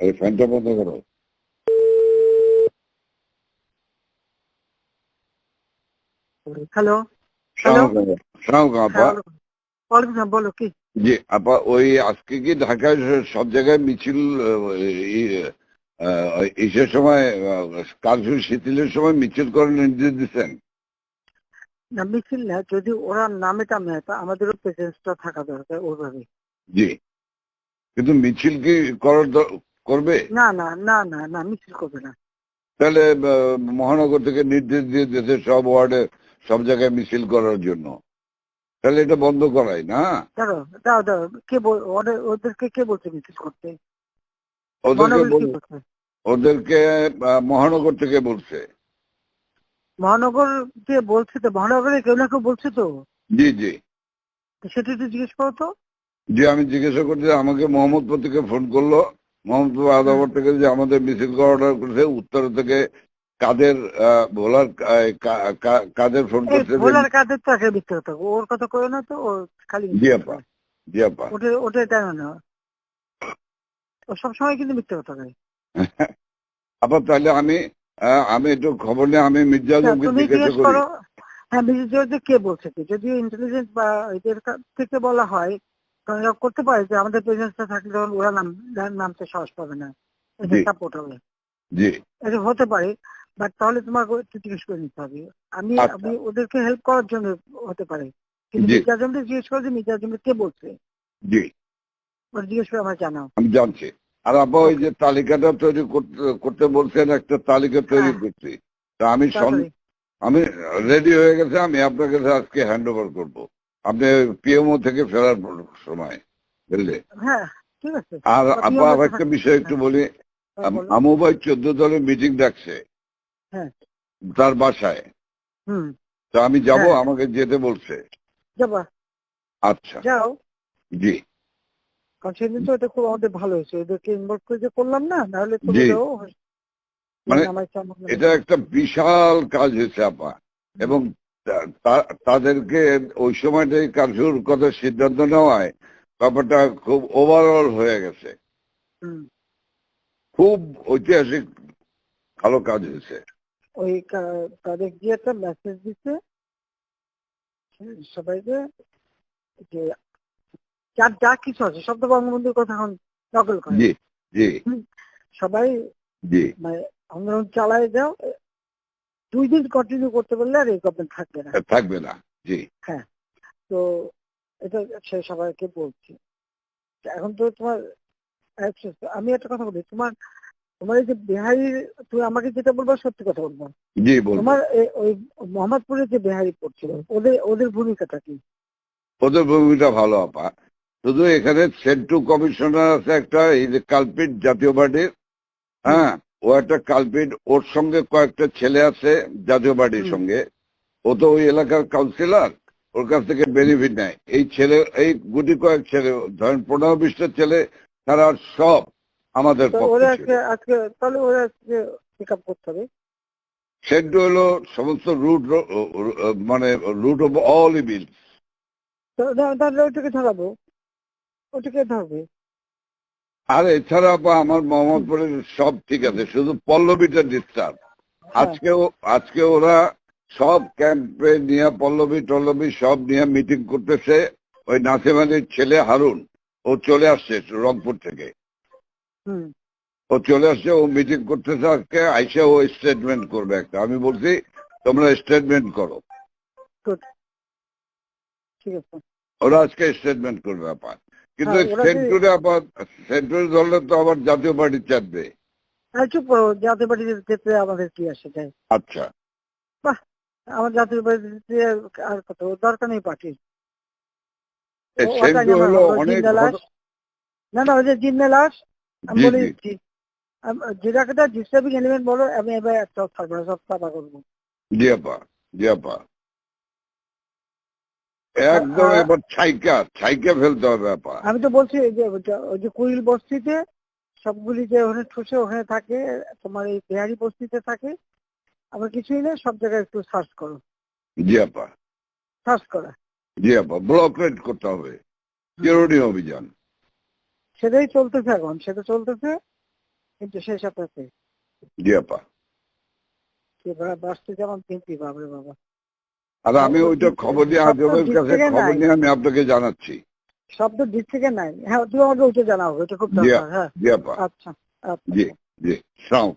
এই ফ্যানটা বন্ধ করো। হ্যালো? বলো কি? জি আপা ওই আজকে কি ঢাকায় সব জায়গায় মিছিল ইসের সময় কারফিউ শিথিলের সময় মিছিল করার নির্দেশ দিচ্ছেন? না মিছিল না যদি ওরা নামে টামে তা আমাদেরও প্রেজেন্সটা থাকা দরকার ওইভাবে জি। কিন্তু মিছিল কি করার করবে? না না না না না মিছিল করবে না। তাহলে মহানগর থেকে নির্দেশ দিয়ে দেশের সব ওয়ার্ডে সব জায়গায় মিছিল করার জন্য। তাহলে এটা বন্ধ করাই না? দাঁড়ো দাও দাও কে ওদেরকে কে বলছে মিছিল করতে? ওদেরকে ওদেরকে মহানগর থেকে বলছে। মহানগর কে বলছে তো? মহানগরে কেউ না কেউ বলছে তো? জি জি। সেটা একটু জিজ্ঞেস করো তো। যে আমি জিজ্ঞাসা করছি আমাকে মোহাম্মদপুর থেকে ফোন করল। মোহাম্মদপুর আদাবর থেকে যে আমাদের মিছিল অর্ডার করেছে উত্তর থেকে কাদের ভোলার কাদের ফোন করছে? ভোলার কাদের তো ওর কথা কয়ে না তো ও খালি জি আপা জি আপা ওটা ওটা জানো না। ও সবসময় কিন্তু মিথ্যে কথা কয়। আপা তাহলে আমি আমি একটু খবর নিয়ে আমি মির্জা আচ্ছা, আজমকে জিজ্ঞেস করি। হ্যাঁ মিসেস জর্জ কে বলছে? যদি ইন্টেলিজেন্স বা এদের থেকে বলা হয় তখন করতে পারে যে আমাদের প্রেজেন্সটা থাকলে তখন ওরা নাম নামতে সাহস পাবে না। সাপোর্ট হবে এটা হতে পারে বাট তাহলে তোমাকে একটু জিজ্ঞেস করে নিতে হবে। আমি আচ্ছা। আমি ওদেরকে হেল্প করার জন্য হতে পারে। কিন্তু জি। জিজ্ঞেস করে যে মির্জা কে বলছে? জি। ওরা জিজ্ঞেস করে আমার জানাও। আমি জানছি। আর আপা ওই যে তালিকাটা তৈরি করতে করতে বলছেন একটা তালিকা তৈরি হ্যাঁ। করছি। তা আমি আমি রেডি হয়ে গেছে আমি আপনার কাছে আজকে হ্যান্ড ওভার করব। আপনি পিএমও থেকে ফেরার সময় বুঝলে? হ্যাঁ ঠিক আছে। আর আমাকে- একটা বিষয় একটু বলি হ্যাঁ, আম- বলো। আমু ভাই চোদ্দ দলের মিটিং ডাকছে। হ্যাঁ। তার বাসায়। হুম। তা আমি যাব। আমাকে যেতে বলছে। আচ্ছা। যাও। জি। সেদিন তো এটা খুব আমাদের ভালো হয়েছে। ওদেরকে ইনভলভ করে যে করলাম না নাহলে জি। ওরাও মানে এটা একটা বিশাল কাজ হয়েছে আপা। এবং তাদেরকে ওই সময়টাই কারফিউর কথা সিদ্ধান্ত নেওয়ায় ব্যাপারটা খুব ওভারঅল হয়ে গেছে। খুব ঐতিহাসিক ভালো কাজ হয়েছে। ওই তাদের গিয়ে একটা মেসেজ দিচ্ছে সবাইকে যে যার যা কিছু আছে তো বঙ্গবন্ধুর কথা এখন নকল করে। সবাই জি। মানে আন্দোলন চালায় যাও দুই দিন কন্টিনিউ করতে পারলে আর এই গভর্নমেন্ট থাকবে না। থাকবে না জি। হ্যাঁ তো এটা সে সবাইকে বলছি। এখন তো তোমার আমি একটা কথা বলি তোমার তোমার এই যে বিহারি তুমি আমাকে যেটা বলব সত্যি কথা বলব। জি বলব। তোমার ওই মোহাম্মদপুরে যে বিহারি পড়ছিল ওদের ওদের ভূমিকাটা কি? ওদের ভূমিটা ভালো আপা। শুধু এখানে সেন্টু কমিশনার আছে একটা এই যে কালপিট জাতীয় পার্টির হ্যাঁ? ও একটা কালপিট ওর সঙ্গে কয়েকটা ছেলে আছে জাতীয় পার্টির সঙ্গে। ও তো ওই এলাকার কাউন্সিলর ওর কাছ থেকে বেনিফিট নেয়। এই ছেলে এই গুটি কয়েক ছেলে ধরেন পনেরো বিশটা ছেলে তারা সব আমাদের সেন্টু হলো সমস্ত রুট মানে রুট অফ অল ইভিল তাহলে ওটাকে ধরাবো। ওটাকে ধরবে। আর এছাড়া বা আমার মোহাম্মদপুরের সব ঠিক আছে শুধু পল্লবীটা ডিস্টার্ব আজকে আজকে ওরা সব ক্যাম্পে নিয়ে পল্লবী টল্লবী সব নিয়ে মিটিং করতেছে। ওই নাসিম আলীর ছেলে হারুন ও চলে আসছে রংপুর থেকে। হুম। ও চলে আসছে ও মিটিং করতেছে আজকে আইসা ও স্টেটমেন্ট করবে একটা। আমি বলছি তোমরা স্টেটমেন্ট করো। ঠিক আছে। ওরা আজকে স্টেটমেন্ট করবে আপাত কিন্তু হ্যাঁ, সেন্টুরে ধরলে তো আবার জাতীয় পার্টি চাপবে আর চুপ করো জাতীয় পার্টিতে যেতে আমাদের কি আসে আচ্ছা। আমার জাতীয় পার্টিতে আর কত দরকার নেই পার্টির এই সেন্টু হলো হলো অনেক না না ওই যে জিন্নে লাশ আমি বলে। দিচ্ছি যেটাকে ডিস্টার্বিং এলিমেন্ট বলো আমি এবার একটা সব করব জি আপা জি আপা। একদম এবার ছাইকা ছাইকা ফেলতে হবে আপা আমি তো বলছি যে ওই যে কুইল বস্তিতে সবগুলি যে ওখানে ঠুসে ওখানে থাকে তোমার এই বিহারি বস্তিতে থাকে আবার কিছুই নেই সব জায়গায় একটু সার্চ করো। জি আপা। সার্চ করা। জি আপা ব্লক রেড করতে হবে। চিরুনি অভিযান। সেটাই চলতেছে এখন সেটা চলতেছে কিন্তু সেই সাথে জি আপা। যে বাসতে যেমন তিনটি বাবরে বাবা। আর আমি ওইটা খবর নিয়ে আজমের কাছে খবর নিয়ে আমি আপনাকে জানাচ্ছি। শব্দ দিক থেকে নাই। হ্যাঁ তুমি আমাকে ওইটা জানাও ওইটা খুব দরকার হ্যাঁ। আচ্ছা আচ্ছা। জি জি সালাম